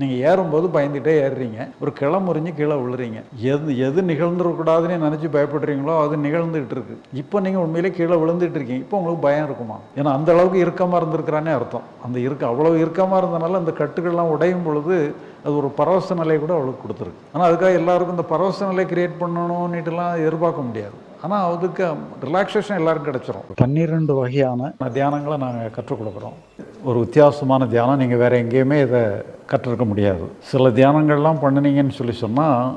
நீங்கள் ஏறும்போது பயந்துட்டே ஏறுறீங்க. ஒரு கிளை முறிஞ்சு கீழே விழுறீங்க. எது எது நிகழ்ந்துடக்கூடாதுன்னு நினச்சி பயப்படுறீங்களோ அது நிகழ்ந்துகிட்டு இருக்கு. இப்போ நீங்கள் உண்மையிலே கீழே விழுந்துட்டு இருக்கீங்க. இப்போ உங்களுக்கு பயம் இருக்குமா? ஏன்னா அந்த அளவுக்கு இறுக்கமாக இருந்திருக்கிறானே அர்த்தம். அந்த இருக்க அவ்வளோ இறுக்கமாக இருந்தனால அந்த கட்டுகள்லாம் உடையும் பொழுது அது ஒரு பரவச நிலை கூட அவளுக்கு கொடுத்துருக்கு. ஆனால் அதுக்காக எல்லாருக்கும் இந்த பரவச நிலை கிரியேட் பண்ணணும்னுட்டுலாம் எதிர்பார்க்க முடியாது. ஆனால் அதுக்கு ரிலாக்ஸேஷன் எல்லாருக்கும் கிடைச்சிரும். பன்னிரெண்டு வகையான தியானங்களை நாங்கள் கற்றுக் கொடுக்குறோம். ஒரு வித்தியாசமான தியானம் நீங்கள் வேறு எங்கேயுமே இதை கற்றுருக்க முடியாது. சில தியானங்கள்லாம் பண்ணினீங்கன்னு சொல்லி சொன்னால்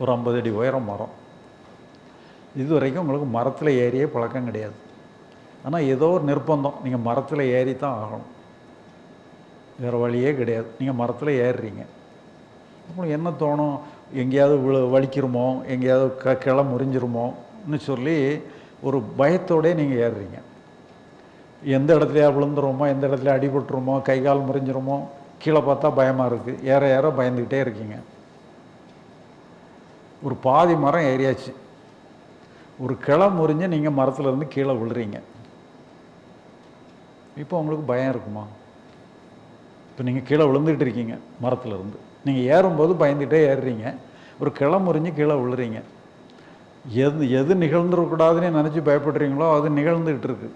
ஒரு ஐம்பது அடி உயரம் மரம். இது வரைக்கும் உங்களுக்கு மரத்தில் ஏறியே பழக்கம் கிடையாது. ஆனால் ஏதோ ஒரு நிர்பந்தம். நீங்கள் மரத்தில் ஏறி தான் ஆகணும். வேறு வழியே கிடையாது. நீங்கள் மரத்தில் ஏறுறீங்க. அப்புறம் என்ன தோணும்? எங்கேயாவது விழு வலிக்கிறோமோ எங்கேயாவது க கிளை முறிஞ்சிருமோன்னு சொல்லி ஒரு பயத்தோடே நீங்கள் ஏறுறீங்க. எந்த இடத்துலையா விழுந்துருமோ எந்த இடத்துல அடிபட்டுருமோ கை கால் முறிஞ்சிருமோ கீழே பார்த்தா பயமாக இருக்குது ஏற ஏற பயந்துக்கிட்டே இருக்கீங்க. ஒரு பாதி மரம் ஏறியாச்சு. ஒரு கிளை முறிஞ்சு நீங்கள் மரத்தில் இருந்து கீழே விழுறீங்க. இப்போ உங்களுக்கு பயம் இருக்குமா? இப்போ நீங்கள் கீழே விழுந்துட்டு இருக்கீங்க மரத்துலேருந்து நீங்கள் ஏறும்போது பயந்துகிட்டே ஏறுறீங்க. ஒரு கிளை முறிஞ்சு கீழே விழுறீங்க. எது எது நிகழ்ந்துடக்கூடாதுன்னு நினச்சி பயப்படுறீங்களோ அது நிகழ்ந்துகிட்டு இருக்கு.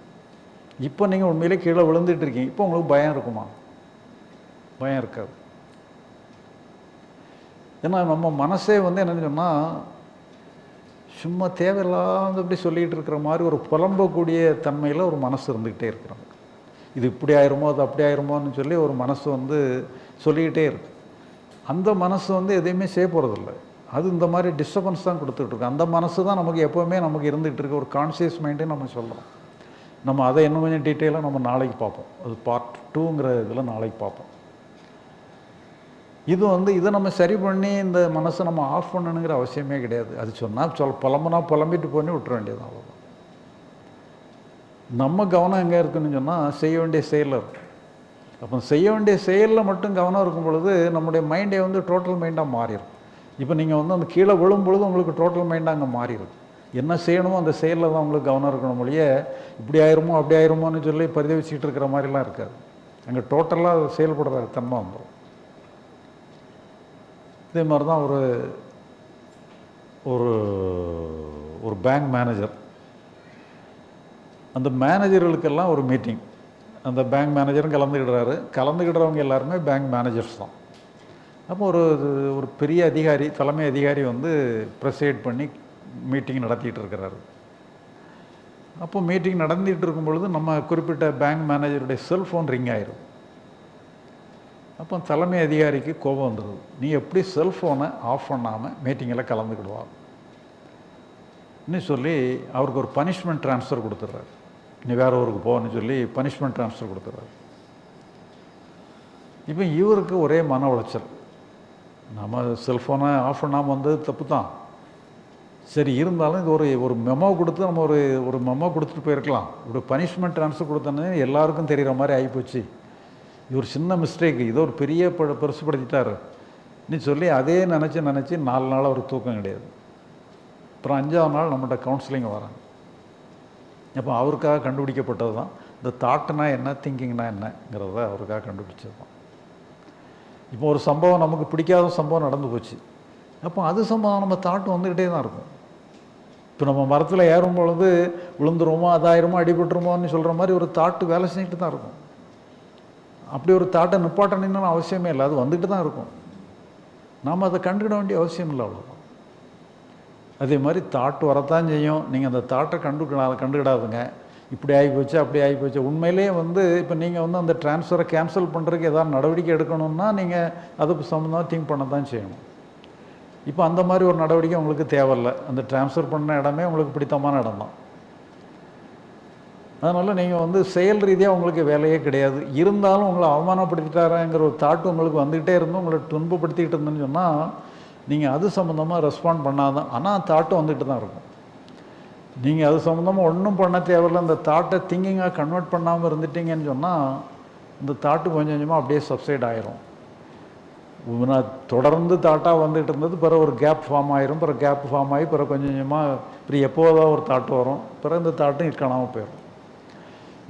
இப்போ நீங்கள் உண்மையிலே கீழே விழுந்துட்டு இருக்கீங்க. இப்போ உங்களுக்கு பயம் இருக்குமா? பயம் இருக்காது. ஏன்னா நம்ம மனசே வந்து என்னன்னு சொன்னால் சும்மா தேவையில்லாத இப்படி சொல்லிகிட்டு இருக்கிற மாதிரி ஒரு புலம்பக்கூடிய தன்மையில் ஒரு மனசு இருந்துக்கிட்டே இருக்கிறாங்க இது இப்படி ஆயிருமோ அது அப்படி ஆயிருமோன்னு சொல்லி ஒரு மனசு வந்து சொல்லிக்கிட்டே இருக்கு. அந்த மனசு வந்து எதையுமே செய்ய போகிறதில்ல அது இந்த மாதிரி டிஸ்டர்பன்ஸ் தான் கொடுத்துட்ருக்கு அந்த மனசு தான் நமக்கு எப்போவுமே நமக்கு இருந்துகிட்டு இருக்கு. ஒரு கான்சியஸ் மைண்டே நம்ம சொல்கிறோம் நம்ம அதை இன்னும் கொஞ்சம் டீட்டெயிலாக நம்ம நாளைக்கு பார்ப்போம். அது பார்ட் டூங்கிற இதில் நாளைக்கு பார்ப்போம். இது வந்து இதை நம்ம சரி பண்ணி இந்த மனசை நம்ம ஆஃப் பண்ணணுங்கிற அவசியமே கிடையாது. அது சொன்னால் சொல் புலம்புனா புலம்பிட்டு போய் விட்டுற வேண்டியது அவ்வளோதான் நம்ம கவனம் எங்கே இருக்குன்னு சொன்னால் செய்ய வேண்டிய செயலில் இருக்கும். அப்போ செய்ய வேண்டிய செயலில் மட்டும் கவனம் இருக்கும் பொழுது நம்முடைய மைண்டே வந்து டோட்டல் மைண்டாக மாறிடும் இப்போ நீங்கள் வந்து அந்த கீழே விழும் பொழுது உங்களுக்கு டோட்டல் மைண்டாக அங்கே மாறிடும் என்ன செய்யணுமோ அந்த செயலில் தான் உங்களுக்கு கவனம் இருக்கணும் மொழிய இப்படி ஆயிருமோ அப்படி ஆயிருமோன்னு சொல்லி பரிதவிச்சுட்டு இருக்கிற மாதிரிலாம் இருக்காது. அங்கே டோட்டலாக செயல்படுற தன்மை வந்துடும் இதே மாதிரி தான் ஒரு ஒரு ஒரு பேங்க் மேனேஜர் அந்த மேனேஜர்களுக்கெல்லாம் ஒரு மீட்டிங் அந்த பேங்க் மேனேஜரும் கலந்துக்கிடுறாரு கலந்துக்கிடுறவங்க எல்லாருமே பேங்க் மேனேஜர்ஸ் தான். அப்போ ஒரு ஒரு பெரிய அதிகாரி தலைமை அதிகாரி வந்து ப்ரெசைட் பண்ணி மீட்டிங் நடத்திட்டு இருக்கிறாரு. அப்போ மீட்டிங் நடந்துகிட்டு இருக்கும் பொழுது நம்ம குறிப்பிட்ட பேங்க் மேனேஜருடைய செல்ஃபோன் ரிங் ஆயிரும். அப்போ தலைமை அதிகாரிக்கு கோபம் வந்துடுது நீ எப்படி செல்ஃபோனை ஆஃப் பண்ணாமல் மீட்டிங்கில் கலந்துக்கிடுவா? இன்னும் சொல்லி அவருக்கு ஒரு பனிஷ்மெண்ட் ட்ரான்ஸ்ஃபர் கொடுத்துட்றாரு நீ வேற ஊருக்கு போகணும்னு சொல்லி பனிஷ்மெண்ட் ட்ரான்ஸ்ஃபர் கொடுத்துட்றாரு இப்போ இவருக்கு ஒரே மன உளைச்சல். நம்ம செல்ஃபோனை ஆஃப் பண்ணாமல் வந்தது தப்பு தான். சரி இருந்தாலும் இது ஒரு ஒரு மெமோ கொடுத்து நம்ம ஒரு ஒரு மெமோ கொடுத்துட்டு போயிருக்கலாம். ஒரு பனிஷ்மெண்ட் ட்ரான்ஸ்ஃபர் கொடுத்தோன்னே எல்லாருக்கும் தெரிகிற மாதிரி ஆகிப்போச்சு இது ஒரு சின்ன மிஸ்டேக்கு இதோ ஒரு பெரிய ப பெருசுப்படுத்திட்டார் நீ சொல்லி அதே நினச்சி நினச்சி நாலு நாள் அவருக்கு தூக்கம் கிடையாது. அப்புறம் அஞ்சாவது நாள் நம்மகிட்ட கவுன்சிலிங் வராங்க. அப்போ அவருக்காக கண்டுபிடிக்கப்பட்டது தான். இந்த தாட்டுனா என்ன திங்கிங்னா என்னங்கிறத அவருக்காக கண்டுபிடிச்சது தான். இப்போ ஒரு சம்பவம் நமக்கு பிடிக்காத சம்பவம் நடந்து போச்சு. அப்போ அது சம்பவம் நம்ம தாட்டு வந்துக்கிட்டே தான் இருக்கும். இப்போ நம்ம மரத்தில் ஏறும் பொழுது விழுந்துருமோ அதாயிரமோ அடிபட்டுருமோன்னு சொல்கிற மாதிரி ஒரு தாட்டு வேலை செஞ்சுட்டு தான் இருக்கும். அப்படி ஒரு தாட்டை நிப்பாட்டணும்னு அவசியமே இல்லை. அது வந்துட்டு தான் இருக்கும். நாம் அதை கண்டுக்கிட வேண்டிய அவசியம் இல்லை அவ்வளோ அதே மாதிரி தாட் வரத்தான் செய்யும். நீங்கள் அந்த தாட்டை கண்டுக்கிடா கண்டுக்கிடாதுங்க. இப்படி ஆகி போச்சு அப்படி ஆகி போச்சு உண்மையிலேயே வந்து இப்போ நீங்கள் வந்து அந்த ட்ரான்ஸ்ஃபரை கேன்சல் பண்ணுறதுக்கு ஏதாவது நடவடிக்கை எடுக்கணும்னா நீங்கள் அது சம்மந்தமாக திங்க் பண்ண தான் செய்யணும். இப்போ அந்த மாதிரி ஒரு நடவடிக்கை உங்களுக்கு தேவையில்லை. அந்த ட்ரான்ஸ்ஃபர் பண்ண இடமே உங்களுக்கு பிடித்தமான இடம் தான் அதனால் நீங்கள் வந்து செயல் ரீதியாக உங்களுக்கு வேலையே கிடையாது. இருந்தாலும் உங்களை அவமானப்படுத்திட்டாராங்கிற ஒரு தாட் உங்களுக்கு வந்துக்கிட்டே இருந்து உங்களை துன்பப்படுத்திக்கிட்டு இருந்தேன்னு சொன்னால் நீங்கள் அது சம்மந்தமாக ரெஸ்பாண்ட் பண்ணாதான். ஆனால் தாட்டு வந்துட்டு தான் இருக்கும். நீங்கள் அது சம்மந்தமாக ஒன்றும் பண்ண தேவையில்ல. அந்த தாட்டை திங்கிங்காக கன்வெர்ட் பண்ணாமல் இருந்துட்டீங்கன்னு சொன்னால் இந்த தாட்டு கொஞ்சம் கொஞ்சமாக அப்படியே சப்சைட் ஆயிரும். நான் தொடர்ந்து தாட்டாக வந்துட்டு இருந்தது பிறகு ஒரு கேப் ஃபார்ம் ஆயிரும். பிறகு கேப் ஃபார்ம் ஆகி பிறகு கொஞ்சம் கொஞ்சமாக இப்படி எப்போதான் ஒரு தாட்டு வரும். பிறகு இந்த தாட்டும் காணாமல் போயிடும்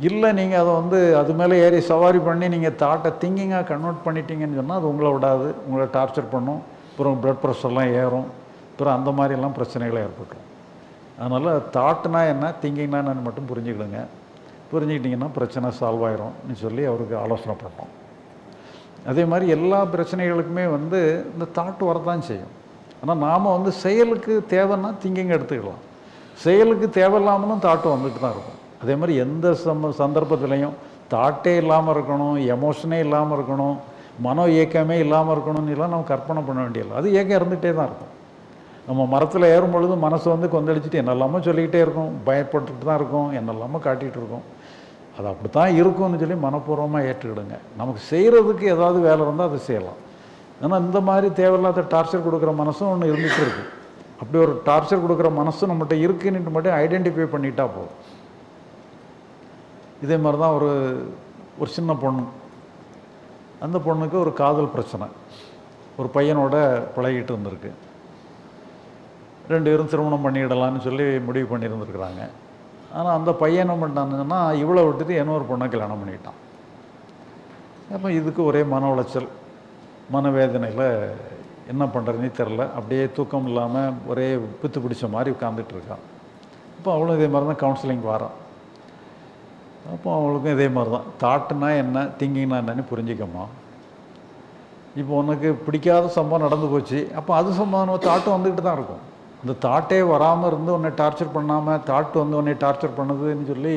இல்லை நீங்கள் அதை வந்து அது மேலே ஏறி சவாரி பண்ணி நீங்கள் தாட்டை திங்கிங்காக கன்வெர்ட் பண்ணிட்டீங்கன்னு சொன்னால் அது உங்களை விடாது. உங்களை டார்ச்சர் பண்ணும். அப்புறம் ப்ளட் ப்ரெஷர்லாம் ஏறும். அப்புறம் அந்த மாதிரிலாம் பிரச்சனைகள் ஏற்பட்டுரும். அதனால் தாட்டுனா என்ன திங்கிங்னா என்னன்னு மட்டும் புரிஞ்சுக்கிடுங்க. புரிஞ்சுக்கிட்டிங்கன்னா பிரச்சனை சால்வ் ஆயிரும்னு சொல்லி அவருக்கு ஆலோசனை பண்ணோம். அதே மாதிரி எல்லா பிரச்சனைகளுக்குமே வந்து இந்த தாட்டு வரதான் செய்யும். ஆனால் நாம் வந்து செயலுக்கு தேவைன்னா திங்கிங் எடுத்துக்கலாம். செயலுக்கு தேவையில்லாமலும் தாட்டு வந்துட்டு தான் இருக்கும். அதே மாதிரி எந்த சம் சந்தர்ப்பத்துலேயும் தாட்டே இல்லாமல் இருக்கணும் எமோஷனே இல்லாமல் இருக்கணும் மனோ இயக்கமே இல்லாமல் இருக்கணும்னு எல்லாம் நம்ம கற்பனை பண்ண வேண்டியதில்லை. அது ஏக்கம் இருந்துகிட்டே தான் இருக்கும். நம்ம மரத்தில் ஏறும் பொழுது மனசு வந்து கொந்தளிச்சுட்டு என்னெல்லாமோ சொல்லிக்கிட்டே இருக்கும் பயப்பட்டுட்டு தான் இருக்கும் என்னெல்லாமோ காட்டிகிட்டு இருக்கும். அது அப்படி தான் இருக்கும்னு சொல்லி மனப்பூர்வமாக ஏற்றுக்கிடுங்க. நமக்கு செய்கிறதுக்கு ஏதாவது வேலை இருந்தால் அதை செய்யலாம். ஆனால் இந்த மாதிரி தேவையில்லாத டார்ச்சர் கொடுக்குற மனசும் ஒன்று இருந்துகிட்டு இருக்குது அப்படி ஒரு டார்ச்சர் கொடுக்குற மனசும் நம்மகிட்ட இருக்குன்னுட்டு மட்டும் ஐடென்டிஃபை பண்ணிட்டா போதும். இதே மாதிரி தான் ஒரு ஒரு சின்ன பொண்ணு. அந்த பொண்ணுக்கு ஒரு காதல் பிரச்சனை. ஒரு பையனோட பழகிட்டு இருந்திருக்கு. ரெண்டு பேரும் திருமணம் பண்ணிடலான்னு சொல்லி முடிவு பண்ணியிருந்துருக்குறாங்க. ஆனால் அந்த பையன் என்ன பண்ணிட்டாங்கன்னா இவ்வளோ விட்டுட்டு இன்னொரு பொண்ணை கல்யாணம் பண்ணிட்டான் அப்போ இதுக்கு ஒரே மன உளைச்சல். மனவேதனையில் என்ன பண்ணுறதுனே தெரில அப்படியே தூக்கம் இல்லாமல் ஒரே பித்து பிடிச்ச மாதிரி உட்காந்துட்டு இருக்கான். இப்போ அவளும் இதே மாதிரி தான் கவுன்சிலிங் வரான். அப்போ அவளுக்கும் இதே மாதிரி தான். தாட்டுனா என்ன திங்கிங்னா என்னன்னு புரிஞ்சிக்கம்மா. இப்போ உனக்கு பிடிக்காத சம்பவம் நடந்து போச்சு அப்போ அது சம்பவம் தாட்டு வந்துக்கிட்டு தான் இருக்கும். அந்த தாட்டே வராமல் இருந்து உன்னை டார்ச்சர் பண்ணாமல் தாட்டு வந்து உன்னை டார்ச்சர் பண்ணுதுன்னு சொல்லி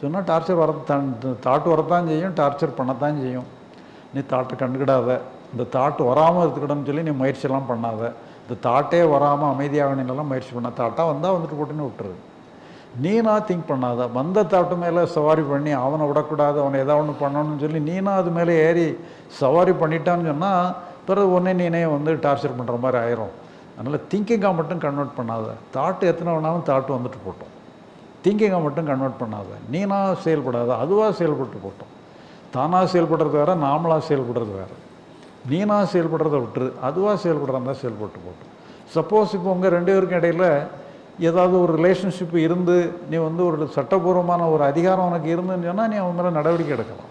சொன்னால் டார்ச்சர் வர தாட்டு வரத்தான் செய்யும் டார்ச்சர் பண்ணத்தான் செய்யும். நீ தாட்டை கண்டுக்கிடாத. இந்த தாட்டு வராமல் இருந்துக்கிடன்னு சொல்லி நீ முயற்சியெல்லாம் பண்ணாத. இந்த தாட்டே வராமல் அமைதியாகணுன்னெல்லாம் முயற்சி பண்ண தாட்டாக வந்தால் வந்துட்டு போட்டுன்னு விட்டுரு. நீனா திங்க் பண்ணாத. வந்த தாட்டு மேலே சவாரி பண்ணி அவனை விடக்கூடாது அவனை ஏதாவது ஒன்று பண்ணணும்னு சொல்லி நீனா அது மேலே ஏறி சவாரி பண்ணிட்டான்னு சொன்னால் பிறகு ஒன்றே நீனே வந்து டார்ச்சர் பண்ணுற மாதிரி ஆயிரும். அதனால் திங்கிங்காக மட்டும் கன்வெர்ட் பண்ணாத. தாட்டு எத்தனை வேணாலும் தாட்டு வந்துட்டு போட்டோம். திங்கிங்காக மட்டும் கன்வெர்ட் பண்ணாத. நீனா செயல்படாத அதுவாக செயல்பட்டு போட்டோம். தானாக செயல்படுறது வேறு நாமளாக செயல்படுறது வேறு. நீனா செயல்படுறத விட்டுரு அதுவாக செயல்படுறதா செயல்பட்டு போட்டோம். சப்போஸ் இப்போ உங்கள் ரெண்டு பேருக்கும் இடையில் ஏதாவது ஒரு ரிலேஷன்ஷிப் இருந்து நீ வந்து ஒரு சட்டபூர்வமான ஒரு அதிகாரம் உனக்கு இருந்துன்னு சொன்னால் நீ அவன் மேலே நடவடிக்கை எடுக்கலாம்.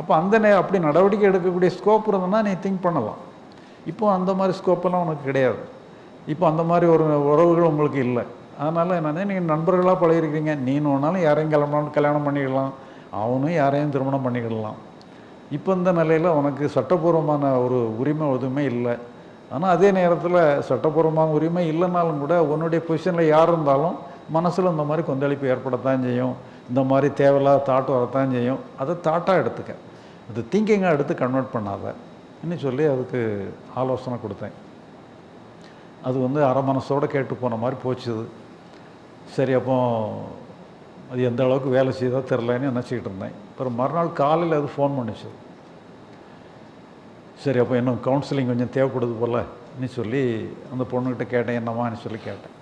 அப்போ அந்த நே அப்படி நடவடிக்கை எடுக்கக்கூடிய ஸ்கோப் இருந்ததுன்னா நீ திங்க் பண்ணலாம். இப்போ அந்த மாதிரி ஸ்கோப்பெல்லாம் உனக்கு கிடையாது. இப்போ அந்த மாதிரி ஒரு உறவுகள் உங்களுக்கு இல்லை. அதனால் என்னென்னா நீங்கள் நண்பர்களாக பழகிருக்கிறீங்க நீனு ஒன்றாலும் யாரையும் கல்யாணம் கல்யாணம் பண்ணிக்கலாம் அவனும் யாரையும் திருமணம் பண்ணிக்கிடலாம். இப்போ இந்த நிலையில் உனக்கு சட்டபூர்வமான ஒரு உரிமை எதுவுமே இல்லை. ஆனால் அதே நேரத்தில் சட்டப்பூர்வமான உரிமை இல்லைனாலும் கூட உன்னுடைய பொசிஷனில் யார் இருந்தாலும் மனசில் இந்த மாதிரி கொந்தளிப்பு ஏற்படத்தான் செய்யும். இந்த மாதிரி தேவையில்லாத தாட்டு வரத்தான் செய்யும். அதை தாட்டாக எடுத்துக்க. அது திங்கிங்காக எடுத்து கன்வெர்ட் பண்ணாத. இன்னும் சொல்லி அதுக்கு ஆலோசனை கொடுத்தேன். அது வந்து அரை மனசோடு கேட்டு போன மாதிரி போச்சுது சரி அப்போ அது எந்த அளவுக்கு வேலை செய்தோ தெரிலன்னு நினச்சிக்கிட்டு இருந்தேன். அப்புறம் மறுநாள் காலையில் அது ஃபோன் பண்ணிச்சு. சரி அப்போ இன்னும் கவுன்சிலிங் கொஞ்சம் தேவைப்படுது போல். சொல்லி அந்த பொண்ணுக்கிட்ட கேட்டேன் என்னம்மான்னு சொல்லி கேட்டேன்.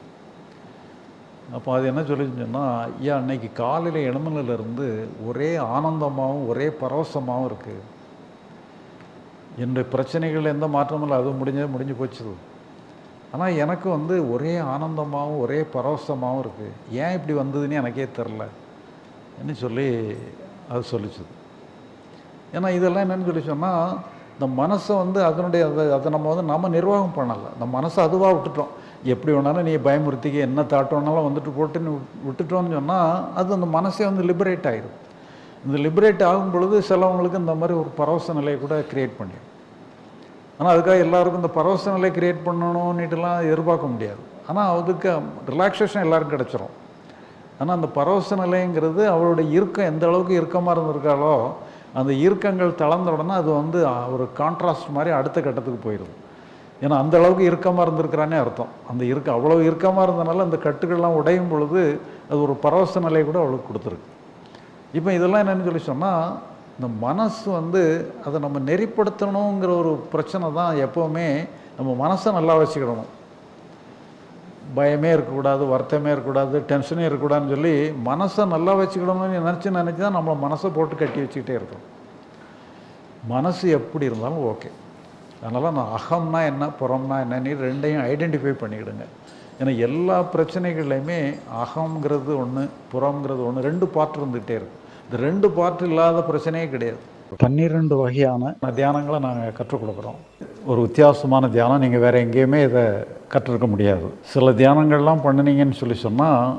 அப்போ அது என்ன சொல்லிச்சுன்னா ஐயா அன்னைக்கு காலையில் இளமலையிலேருந்து ஒரே ஆனந்தமாகவும் ஒரே பரவசமாகவும் இருக்குது என்னுடைய பிரச்சனைகள் எந்த மாற்றமும் இல்லை அதுவும் முடிஞ்சது முடிஞ்சு போச்சுது ஆனால் எனக்கு வந்து ஒரே ஆனந்தமாகவும் ஒரே பரவசமாகவும் இருக்குது ஏன் இப்படி வந்ததுன்னு எனக்கே தெரில என்ன சொல்லி அது சொல்லிச்சுது. ஏன்னா இதெல்லாம் என்னென்னு சொல்லி சொன்னால் இந்த மனசை வந்து அதனுடைய அதை அதை நம்ம வந்து நம்ம நிர்வாகம் பண்ணலை. இந்த மனசை அதுவாக விட்டுட்டோம். எப்படி வேணாலும் நீ பயமுறுத்திக்க என்ன தாட்டு வேணாலும் வந்துட்டு போட்டுன்னு விட்டுட்டோம்னு சொன்னால் அது அந்த மனசே வந்து லிபரேட் ஆகிடும் இந்த லிபரேட் ஆகும் பொழுது சிலவங்களுக்கு இந்த மாதிரி ஒரு பரவச நிலையை கூட க்ரியேட் பண்ணிடும் ஆனால் அதுக்காக எல்லாருக்கும் இந்த பரவச நிலையை க்ரியேட் பண்ணணும்னுட்டுலாம் எதிர்பார்க்க முடியாது. ஆனால் அதுக்கு ரிலாக்ஸேஷன் எல்லாருக்கும் கிடச்சிரும். ஆனால் அந்த பரவச நிலைங்கிறது அவளுடைய இறுக்கம் எந்த அளவுக்கு இறுக்கமாக இருந்திருக்காளோ அந்த இறுக்கங்கள் தளர்ந்த உடனே அது வந்து ஒரு கான்ட்ராஸ்ட் மாதிரி அடுத்த கட்டத்துக்கு போயிடுது. ஏன்னா அந்த அளவுக்கு இறுக்கமாக இருந்திருக்கிறானே அர்த்தம். அந்த இருக்க அவ்வளோ இறுக்கமாக இருந்தனால அந்த கட்டுகள்லாம் உடையும் பொழுது அது ஒரு பரவச நிலை கூட அவளுக்கு கொடுத்துருக்கு. இப்போ இதெல்லாம் என்னென்னு சொல்லி சொன்னால் இந்த மனசு வந்து அதை நம்ம நெறிப்படுத்தணுங்கிற ஒரு பிரச்சனை தான் எப்போவுமே நம்ம மனசை நல்லா வச்சுக்கிடணும். பயமே இருக்கக்கூடாது வருத்தமே இருக்கக்கூடாது டென்ஷனே இருக்கக்கூடாதுன்னு சொல்லி மனசை நல்லா வச்சுக்கணும்னு நினச்சி நினச்சி தான் நம்மளை மனசை போட்டு கட்டி வச்சுக்கிட்டே இருக்கோம் மனசு எப்படி இருந்தாலும் ஓகே அதனால் நான் அகம்னா என்ன புறம்னா என்னன்னு ரெண்டையும் ஐடென்டிஃபை பண்ணிக்கிடுங்க. ஏன்னா எல்லா பிரச்சனைகள்லையுமே அகங்கிறது ஒன்று புறம்ங்கிறது ஒன்று ரெண்டு பார்ட் இருந்துகிட்டே இருக்கும் இந்த ரெண்டு பார்ட் இல்லாத பிரச்சனையே கிடையாது. பன்னிரெண்டு வகையான தியானங்களை நாங்கள் கற்றுக் கொடுக்குறோம். ஒரு வித்தியாசமான தியானம் நீங்கள் வேறு எங்கேயுமே இதை கற்றுருக்க முடியாது. சில தியானங்கள்லாம் பண்ணினீங்கன்னு சொல்லி சொன்னால்